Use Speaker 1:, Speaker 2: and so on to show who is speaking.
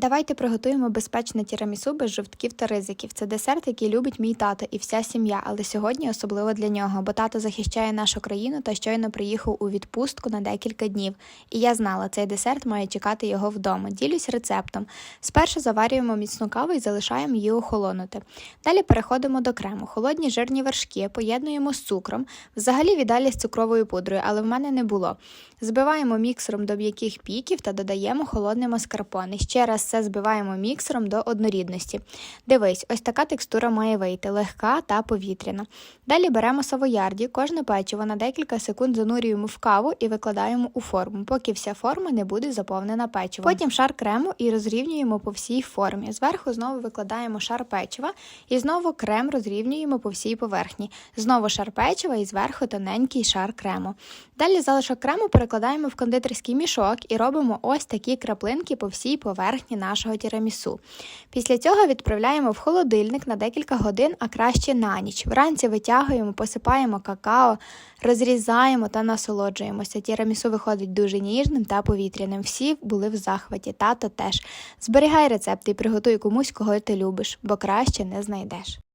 Speaker 1: Давайте приготуємо безпечне тірамісу без жовтків та ризиків. Це десерт, який любить мій тато і вся сім'я, але сьогодні особливо для нього, бо тато захищає нашу країну та щойно приїхав у відпустку на декілька днів. І я знала, цей десерт має чекати його вдома. Ділюсь рецептом. Спершу заварюємо міцну каву і залишаємо її охолонути. Далі переходимо до крему. Холодні жирні вершки поєднуємо з цукром. Взагалі віддалі з цукровою пудрою, але в мене не було. Збиваємо міксером до м'яких піків та додаємо холодний маскарпоне. Ще раз все збиваємо міксером до однорідності. Дивись, ось така текстура має вийти легка та повітряна. Далі беремо савоярді, кожне печиво на декілька секунд занурюємо в каву і викладаємо у форму, поки вся форма не буде заповнена печивом. Потім шар крему і розрівнюємо по всій формі. Зверху знову викладаємо шар печива і знову крем розрівнюємо по всій поверхні. Знову шар печива і зверху тоненький шар крему. Далі залишок крему перекладаємо в кондитерський мішок і робимо ось такі краплинки по всій поверхні нашого тірамісу. Після цього відправляємо в холодильник на декілька годин, а краще на ніч. Вранці витягуємо, посипаємо какао, розрізаємо та насолоджуємося. Тірамісу виходить дуже ніжним та повітряним. Всі були в захваті, тато теж. Зберігай рецепти і приготуй комусь, кого ти любиш, бо краще не знайдеш.